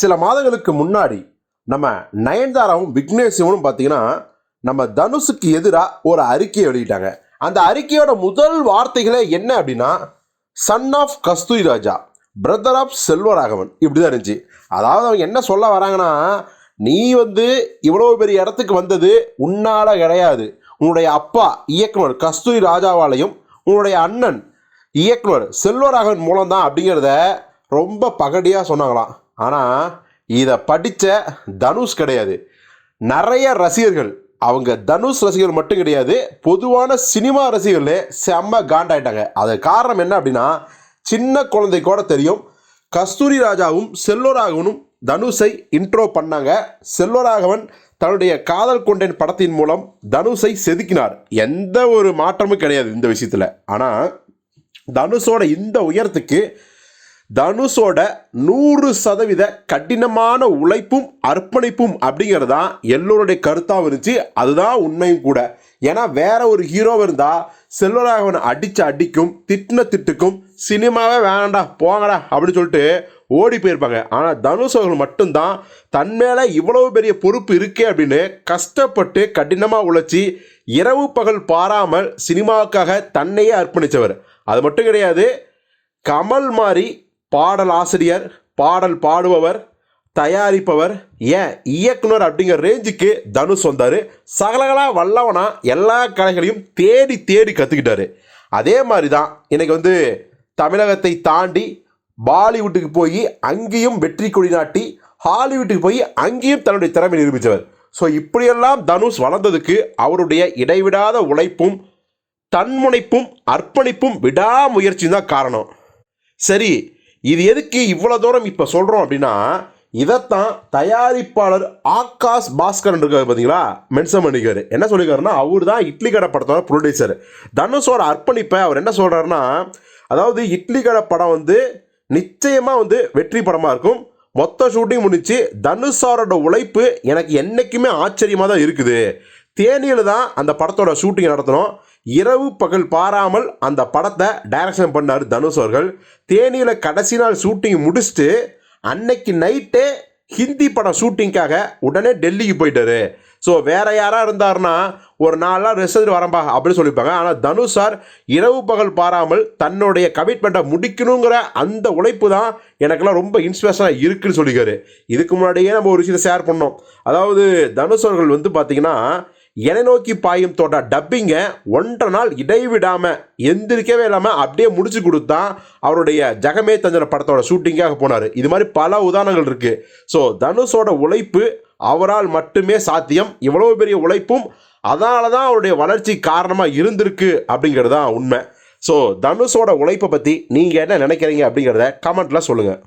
சில மாதங்களுக்கு முன்னாடி நம்ம நயன்தாராவும் விக்னேஷும் பார்த்தீங்கன்னா நம்ம தனுஷுக்கு எதிராக ஒரு அறிக்கையை வெளியிட்டாங்க. அந்த அறிக்கையோட முதல் வார்த்தைகளே என்ன அப்படின்னா son of Kasthuri Raja brother of Selvaraghavan இப்படி தான் இருந்துச்சு. அதாவது அவங்க என்ன சொல்ல வராங்கன்னா நீ வந்து இவ்வளோ பெரிய இடத்துக்கு வந்தது உன்னால் கிடையாது. உன்னுடைய அப்பா இயக்குனர் கஸ்தூரி ராஜாவாலையும் உன்னுடைய அண்ணன் இயக்குனர் செல்வராகவன் மூலம்தான் அப்படிங்கிறத ரொம்ப பகடியாக சொன்னாங்களாம். ஆனால் இதை படித்த தனுஷ் கிடையாது. நிறைய ரசிகர்கள் அவங்க தனுஷ் ரசிகர்கள் மட்டும் கிடையாது பொதுவான சினிமா ரசிகர்களே செம்ம காண்டாயிட்டாங்க. அது காரணம் என்ன அப்படின்னா சின்ன குழந்தை கூட தெரியும். கஸ்தூரி ராஜாவும் செல்வராகவனும் தனுஷை இன்ட்ரோ பண்ணாங்க. செல்வராகவன் தன்னுடைய காதல் கொண்டேன் படத்தின் மூலம் தனுஷை செதுக்கினார். எந்த ஒரு மாற்றமும் கிடையாது இந்த விஷயத்தில். ஆனால் தனுஷோட இந்த உயரத்துக்கு தனுஷோட நூறு சதவீத கடினமான உழைப்பும் அர்ப்பணிப்பும் அப்படிங்கிறது தான் எல்லோருடைய கருத்தாகவும் இருந்துச்சு. அதுதான் உண்மையும் கூட. ஏன்னா வேற ஒரு ஹீரோவாக இருந்தால் செல்வராகவன் அடிச்ச அடிக்கும் திட்டின திட்டுக்கும் சினிமாவே வேணாண்டா போங்கடா அப்படின்னு சொல்லிட்டு ஓடி போயிருப்பாங்க. ஆனால் தனுஷ் அவர்கள் மட்டும்தான் தன் மேலே இவ்வளவு பெரிய பொறுப்பு இருக்கே அப்படின்னு கஷ்டப்பட்டு கடினமாக உழைச்சி இரவு பகல் பாராமல் சினிமாவுக்காக தன்னையே அர்ப்பணித்தவர் அது மட்டும் கிடையாது கமல் மாதிரி பாடல் ஆசிரியர் பாடல் பாடுபவர் தயாரிப்பவர். ஏன்? இயக்குனர் அப்படிங்கிற ரேஞ்சுக்கு தனுஷ் வந்தார். சகலகலா வல்லவனா எல்லா கலைகளையும் தேடி தேடி கற்றுக்கிட்டாரு அதே மாதிரி தான் இன்னைக்கு வந்து தமிழகத்தை தாண்டி பாலிவுட்டுக்கு போய் அங்கேயும் வெற்றி கொடி நாட்டி ஹாலிவுட்டுக்கு போய் அங்கேயும் தன்னுடைய திறமை நிரூபித்தவர். ஸோ இப்படியெல்லாம் தனுஷ் வளர்ந்ததுக்கு அவருடைய இடைவிடாத உழைப்பும் தன்முனைப்பும் அர்ப்பணிப்பும் விடாமுயற்சியும் தான் காரணம். சரி இது எதுக்கு இவ்வளோ தூரம் இப்போ சொல்கிறோம் அப்படின்னா இதைத்தான் தயாரிப்பாளர் ஆகாஷ் பாஸ்கர் இருக்காரு பார்த்தீங்களா மென்ஷன் பண்ணிக்காரு என்ன சொல்லியிருக்காருன்னா அவர் தான் இட்லி கடை படத்தோட ப்ரொடியூசர் தனுஷோட அர்ப்பணிப்பை அவர் என்ன சொல்கிறாருன்னா அதாவது இட்லி கடை படம் வந்து நிச்சயமாக வந்து வெற்றி படமாக இருக்கும். மொத்த ஷூட்டிங் முடிச்சு தனுஷ் சாரோட உழைப்பு எனக்கு என்றைக்குமே ஆச்சரியமாக தான் இருக்குது. தேனியில் தான் அந்த படத்தோட ஷூட்டிங் நடத்தணும். இரவு பகல் பாராமல் அந்த படத்தை டைரக்ஷன் பண்ணார் தனுஷ் அவர்கள். தேனியில் கடைசி நாள் ஷூட்டிங் முடிச்சுட்டு அன்னைக்கு நைட்டே ஹிந்தி படம் ஷூட்டிங்காக உடனே டெல்லிக்கு போயிட்டாரு. ஸோ வேற யாராக இருந்தாருன்னா ஒரு நாளாக நாள் ரெஸ்ட் வரம்பா அப்படின்னு சொல்லியிருப்பாங்க. ஆனால் தனுஷ் சார் இரவு பகல் பாராமல் தன்னுடைய கமிட்மெண்ட்டை முடிக்கணுங்கிற அந்த உழைப்பு தான் எனக்கெல்லாம் ரொம்ப இன்ஸ்பிரேஷனாக இருக்குன்னு சொல்லிக்காரு இதுக்கு முன்னாடியே நம்ம ஒரு விஷயத்தை ஷேர் பண்ணோம். அதாவது தனுஷ் அவர்கள் வந்து பார்த்திங்கன்னா என நோக்கி பாயும் தோட டப்பிங்கை ஒன்றரை நாள் இடைவிடாமல் எந்திரிக்கவே இல்லாமல் அப்படியே முடிச்சு கொடுத்தான் அவருடைய ஜெகமே தஞ்சன படத்தோட ஷூட்டிங்காக போனார். இது மாதிரி பல உதாரணங்கள் இருக்குது ஸோ தனுஷோட உழைப்பு அவரால் மட்டுமே சாத்தியம். இவ்வளவு பெரிய உழைப்பும் அதனால தான் அவருடைய வளர்ச்சி காரணமாக இருந்திருக்கு அப்படிங்கிறது தான் உண்மை. ஸோ தனுஷோட உழைப்பை பற்றி நீங்கள் என்ன நினைக்கிறீங்க அப்படிங்கிறத கமெண்ட்டில் சொல்லுங்கள்